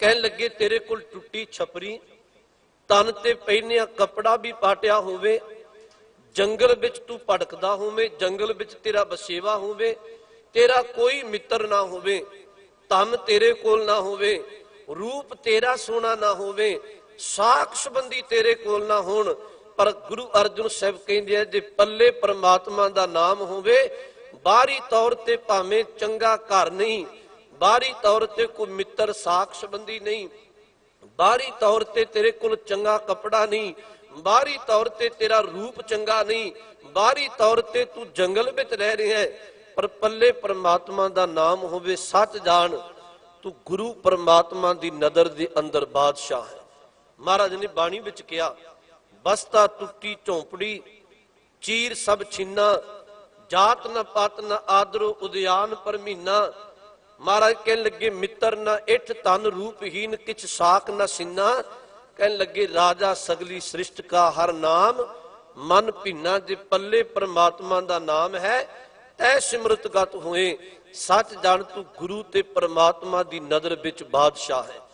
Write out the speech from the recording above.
ਕਹਿਣ ਲੱਗੇ, ਤੇਰੇ ਕੋਲ ਟੁੱਟੀ ਛਪਰੀ, ਤਨ ਤੇ ਪਹਿਨਿਆ ਕਪੜਾ ਵੀ ਪਾਟਿਆ ਹੋਵੇ, ਜੰਗਲ ਵਿੱਚ ਤੂੰ ਭਟਕਦਾ ਹੋਵੇਂ, ਜੰਗਲ ਵਿੱਚ ਤੇਰਾ ਬਸੇਵਾ ਹੋਵੇ, ਤੇਰਾ ਕੋਈ ਮਿੱਤਰ ਨਾ ਹੋਵੇ, ਧਨ ਤੇਰੇ ਕੋਲ ਨਾ ਹੋਵੇ, ਰੂਪ ਤੇਰਾ ਸੋਹਣਾ ਨਾ ਹੋਵੇ, ਸਾਖ ਸੰਬੰਧੀ ਤੇਰੇ ਕੋਲ ਨਾ ਹੋਣ, ਪਰ ਗੁਰੂ ਅਰਜਨ ਸਾਹਿਬ ਕਹਿੰਦੇ ਆ, ਜੇ ਪੱਲੇ ਪਰਮਾਤਮਾ ਦਾ ਨਾਮ ਹੋਵੇ, ਬਾਹਰੀ ਤੌਰ ਤੇ ਭਾਵੇਂ ਚੰਗਾ ਘਰ ਨਹੀਂ ਬਾਹਰੀ ਤੌਰ ਤੇ ਕੋਈ ਮਿੱਤਰ ਸਾਖ ਸੰਬੰਧੀ ਨਹੀਂ। ਬਾਹਰੀ ਤੌਰ ਤੇ ਤੇਰੇ ਕੋਲ ਚੰਗਾ ਕਪੜਾ ਨਹੀਂ। ਬਾਹਰੀ ਤੌਰ ਤੇ ਤੇਰਾ ਰੂਪ ਚੰਗਾ ਨਹੀਂ। ਬਾਹਰੀ ਤੌਰ ਤੇ ਤੂੰ ਜੰਗਲ ਵਿੱਚ ਰਹਿ ਰਿਹਾ ਹੈ। ਪਰ ਪੱਲੇ ਪ੍ਰਮਾਤਮਾ ਦਾ ਨਾਮ ਹੋਵੇ ਸੱਚ ਜਾਣ। ਤੂੰ ਗੁਰੂ ਪ੍ਰਮਾਤਮਾ ਦੀ ਨਦਰ ਦੇ ਅੰਦਰ ਬਾਦਸ਼ਾਹ ਹੈ। ਮਹਾਰਾਜ ਨੇ ਬਾਣੀ ਵਿੱਚ ਕਿਹਾ, ਬਸਤਾ ਟੁੱਟੀ ਝੌਂਪੜੀ, ਚੀਰ ਸਭ ਛਿੰਨਾ, ਜਾਤ ਨਾ ਪਾਤ ਨਾ ਆਦਰੋ ਉਦਿਆਨ ਪਰਮੀਨਾ ਮਹਾਰਾਜ ਕਹਿਣ ਲੱਗੇ, ਮਿੱਤਰ ਨਾ ਇਠ ਤਨ ਰੂਪਹੀਨ, ਕਿਛ ਸਾਖ ਨਾ ਸਿੰਨਾ। ਕਹਿਣ ਲੱਗੇ, ਰਾਜਾ ਸਗਲੀ ਸ੍ਰਿਸ਼ਟ ਕਾ ਹਰ ਨਾਮ। ਮਨ ਭਿੰਨਾ ਜੇ ਪੱਲੇ ਪ੍ਰਮਾਤਮਾ ਦਾ ਨਾਮ ਹੈ। ਤੈ ਸਿਮਰਤ ਗਤ ਹੋਏ। ਸੱਚ ਜਾਣ ਤੂੰ ਗੁਰੂ ਤੇ ਪਰਮਾਤਮਾ ਦੀ ਨਜ਼ਰ ਵਿੱਚ ਬਾਦਸ਼ਾਹ ਹੈ।